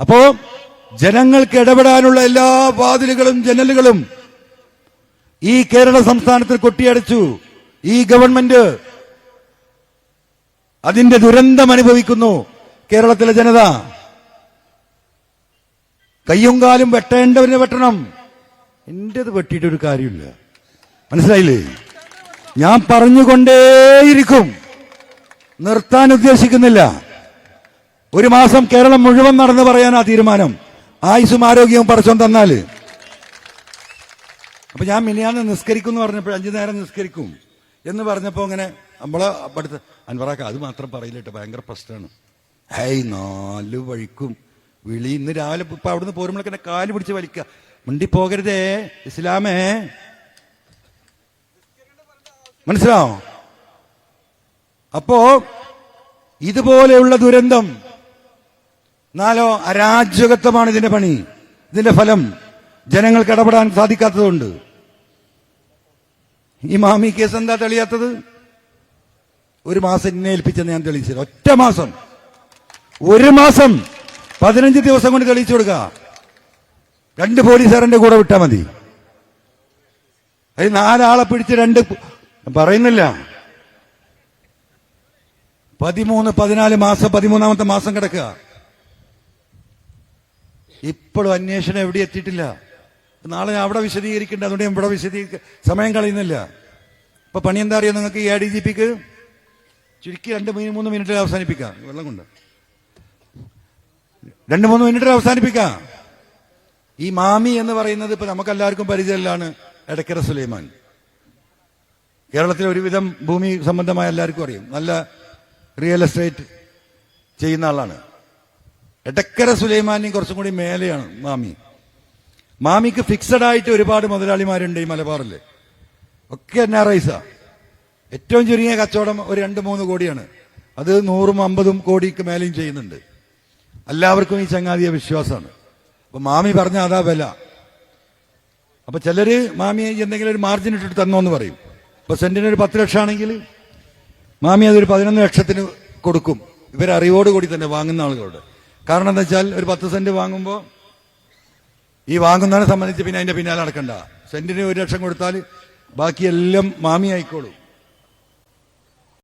അപ്പോ ജനങ്ങൾക്ക് ഇടപെടാനുള്ള എല്ലാ വാതിലുകളും ജനലുകളും ഈ കേരള സംസ്ഥാനത്തിൽ കൊട്ടിയടച്ചു. ഈ ഗവൺമെന്റ് അതിന്റെ ദുരന്തം അനുഭവിക്കുന്നു. കേരളത്തിലെ ജനത കയ്യും കാലും വെട്ടേണ്ടവന് വെട്ടണം. എന്റേത് വെട്ടിയിട്ടൊരു കാര്യമില്ല. മനസ്സിലായില്ലേ? ഞാൻ പറഞ്ഞുകൊണ്ടേയിരിക്കും. നിർത്താൻ ഉദ്ദേശിക്കുന്നില്ല. ഒരു മാസം കേരളം മുഴുവൻ നടന്നു പറയാനാ തീരുമാനം. ആയുസും ആരോഗ്യവും പടച്ചോൻ തന്നാൽ. അപ്പൊ ഞാൻ മിനിയാന്ന് നിസ്കരിക്കും എന്ന് പറഞ്ഞപ്പോൾ അഞ്ചു നേരം നിസ്കരിക്കും എന്ന് പറഞ്ഞപ്പോ അങ്ങനെ നമ്മളെ അടുത്ത് അൻവറാക്ക അത് മാത്രം പറയില്ല കേട്ടോ ഭയങ്കര പ്രശ്നമാണ്. ഹേയ് നാല് വഴിക്കും വിളി. ഇന്ന് രാവിലെ ഇപ്പൊ അവിടുന്ന് പോരുമ്പോഴൊക്കെ എന്നെ കാൽ പിടിച്ച് വലിക്ക. മുണ്ടി പോകരുതേ ഇസ്ലാമേ. മനസ്സിലാവോ അപ്പോ ഇതുപോലെയുള്ള ദുരന്തം നാലോ അരാജകത്വമാണ് ഇതിന്റെ പണി. ഇതിന്റെ ഫലം ജനങ്ങൾക്ക് ഇടപെടാൻ സാധിക്കാത്തതുകൊണ്ട് ഈ മാമി കേസ് എന്താ തെളിയാത്തത്? ഒരു മാസം എന്നെ ഏൽപ്പിച്ചെന്ന് ഞാൻ തെളിയിച്ചത് ഒറ്റ മാസം. ഒരു മാസം പതിനഞ്ച് ദിവസം കൊണ്ട് തെളിയിച്ചു കൊടുക്കുക രണ്ട് പോലീസുകാരന്റെ കൂടെ വിട്ടാ മതി. അത് നാലാളെ പിടിച്ച് രണ്ട് പറയുന്നില്ല. പതിമൂന്ന് പതിനാല് മാസം പതിമൂന്നാമത്തെ മാസം കിടക്കുക. ഇപ്പോഴും അന്വേഷണം എവിടെ എത്തിയിട്ടില്ല? നാളെ ഞാൻ അവിടെ വിശദീകരിക്കേണ്ട അതുകൊണ്ട് ഇവിടെ വിശദീകരിക്ക സമയം കളയുന്നില്ല. ഇപ്പൊ പണി എന്താ അറിയാം നിങ്ങൾക്ക് ഈ എ ഡി ജി പിക്ക് ചുരുക്കി രണ്ട് മിനി- മൂന്ന് മിനിറ്റിൽ അവസാനിപ്പിക്കാം. വെള്ളം കൊണ്ട്. രണ്ട് മൂന്ന് മിനിറ്റിൽ അവസാനിപ്പിക്കാം. ഈ മാമി എന്ന് പറയുന്നത് ഇപ്പൊ നമുക്കെല്ലാവർക്കും പരിചയമില്ലാണ് എടക്കര സുലൈമാൻ. കേരളത്തിലെ ഒരുവിധം ഭൂമി സംബന്ധമായ എല്ലാവർക്കും അറിയും. നല്ല റിയൽ എസ്റ്റേറ്റ് ചെയ്യുന്ന ആളാണ്. എടക്കര സുലൈമാനും കുറച്ചും കൂടി മേലെയാണ് മാമി. മാമിക്ക് ഫിക്സഡ് ആയിട്ട് ഒരുപാട് മുതലാളിമാരുണ്ട് ഈ മലബാറിൽ ഒക്കെ എൻ ആർ ഏറ്റവും ചുരുങ്ങിയ കച്ചവടം ഒരു രണ്ട് മൂന്ന് കോടിയാണ്. അത് നൂറും അമ്പതും കോടിക്ക് മേലെയും ചെയ്യുന്നുണ്ട്. എല്ലാവർക്കും ഈ ചങ്ങാതിയെ വിശ്വാസമാണ്. അപ്പൊ മാമി പറഞ്ഞ അതാ വില. അപ്പൊ ചിലര് മാമി എന്തെങ്കിലും ഒരു മാർജിൻ ഇട്ടിട്ട് തന്നോ എന്ന് പറയും. ഇപ്പൊ സെന്റിന് ഒരു പത്ത് ലക്ഷം ആണെങ്കിൽ മാമി അതൊരു പതിനൊന്ന് ലക്ഷത്തിന് കൊടുക്കും. ഇവരറിവോടുകൂടി തന്നെ വാങ്ങുന്ന ആളുകളോട്. കാരണം എന്താ വെച്ചാൽ ഒരു പത്ത് സെന്റ് വാങ്ങുമ്പോൾ ഈ വാങ്ങുന്നതിനെ സംബന്ധിച്ച് പിന്നെ അതിന്റെ പിന്നാലെ നടക്കണ്ട. സെന്റിന് ഒരു ലക്ഷം കൊടുത്താൽ ബാക്കിയെല്ലാം മാമി ആയിക്കോളും